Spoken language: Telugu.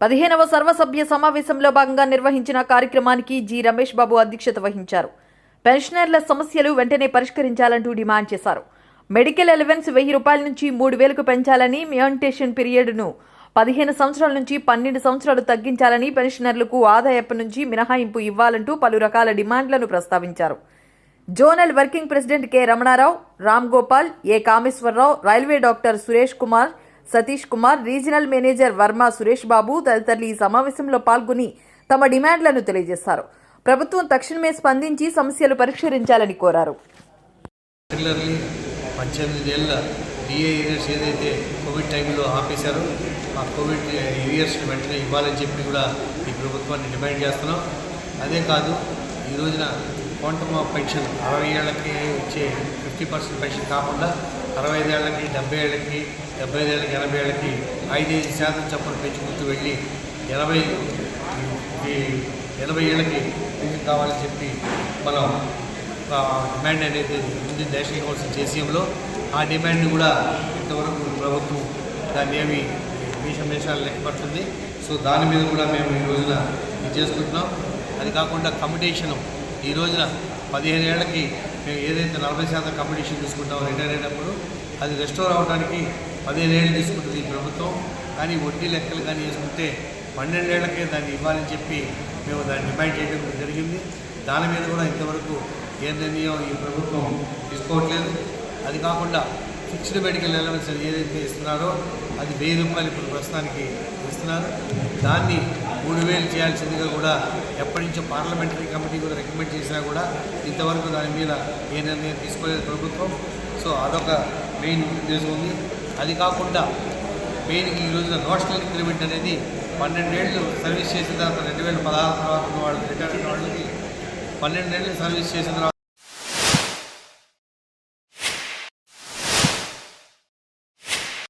పదిహేనవ సర్వసభ్య సమావేశంలో భాగంగా నిర్వహించిన కార్యక్రమానికి జి. రమేష్ బాబు అధ్యక్షత వహించారు. పెన్షనర్ల సమస్యలు వెంటనే పరిష్కరించాలంటూ డిమాండ్ చేశారు. మెడికల్ అలవెన్స్ వెయ్యి రూపాయల నుంచి మూడు వేలకు పెంచాలని మ్యూంటేషన్ పీరియడ్ను పదిహేను సంవత్సరాల నుంచి పన్నెండు సంవత్సరాలు తగ్గించాలని పెన్షనర్లకు ఆదాయపు నుంచి మినహాయింపు ఇవ్వాలంటూ పలు రకాల డిమాండ్లను ప్రస్తావించారు. Zonal working president K. Ramanarao Ram Gopal A. Kameswararao railway doctor Suresh Kumar Satish Kumar regional manager Varma Suresh Babu తదితరులు ఈ సమావేశంలో పాల్గొని తమ డిమాండ్లను తెలియజేశారు. ప్రభుత్వం తక్షణమే స్పందించి సమస్యలు పరిష్కరించాలని కోరారు. ఇయర్స్ ఏదైతే కోవిడ్ టైంలో ఆపేశారో ఆ కోవిడ్ ఇయర్స్ వెంటనే ఇవ్వాలని చెప్పి కూడా ఈ ప్రభుత్వాన్ని డిమాండ్ చేస్తున్నాం. అదే కాదు ఈ రోజున క్వాంటమ్ ఆఫ్ పెన్షన్ అరవై ఏళ్ళకి వచ్చే ఫిఫ్టీ పర్సెంట్ పెన్షన్ కాకుండా అరవై ఐదు ఏళ్ళకి డెబ్బై ఏళ్ళకి డెబ్బై ఐదేళ్ళకి ఎనభై ఏళ్ళకి ఐదైదు శాతం చప్పులు పెంచుకుంటూ వెళ్ళి ఎనభై ఈ ఎనభై ఏళ్ళకి పెన్షన్ కావాలని చెప్పి మనం డిమాండ్ అనేది ఉంది నేషనల్ కౌన్సిల్ జేసీఎంలో ఆ డిమాండ్ని కూడా ఇంతవరకు ప్రభుత్వం దాన్ని ఏమి మీషమేషాలు లెక్కపడుతుంది సో దాని మీద కూడా మేము ఈ రోజున ఇది చేసుకుంటున్నాం. అది కాకుండా కమిటేషను ఈ రోజున పదిహేను ఏళ్ళకి మేము ఏదైతే నలభై శాతం కంపిటీషన్ తీసుకుంటామో రిటైర్ అయినప్పుడు అది రెస్టోర్ అవ్వడానికి పదిహేనేళ్ళు తీసుకుంటుంది ఈ ప్రభుత్వం. కానీ వడ్డీ లెక్కలు కానీ వేసుకుంటే పన్నెండేళ్ళకే దాన్ని ఇవ్వాలని చెప్పి మేము దాన్ని డిమాండ్ చేయడం జరిగింది. దాని మీద కూడా ఇంతవరకు ఏ నిర్ణయం ఈ ప్రభుత్వం తీసుకోవట్లేదు. అది కాకుండా ఫిక్స్డ్ మెడికల్ అలవెన్స్ ఏదైతే ఇస్తున్నారో అది వెయ్యి రూపాయలు ఇప్పుడు ప్రస్తుతానికి ఇస్తున్నారు. దాన్ని మూడు వేలు చేయాల్సిందిగా కూడా ఎప్పటి నుంచో పార్లమెంటరీ కమిటీ కూడా రికమెండ్ చేసినా కూడా ఇంతవరకు దాని మీద ఏ నిర్ణయం తీసుకోలేదు ప్రభుత్వం. సో అదొక మెయిన్ ఉద్దేశం ఉంది. అది కాకుండా మెయిన్ ఈ రోజున నోషనల్ ఇంక్రిమెంట్ అనేది పన్నెండేళ్ళు సర్వీస్ చేసిన తర్వాత రెండు వేల పదహారు తర్వాత ఉన్న వాళ్ళకి రిటైర్ అయిన వాళ్ళకి పన్నెండేళ్ళు సర్వీస్ చేసిన తర్వాత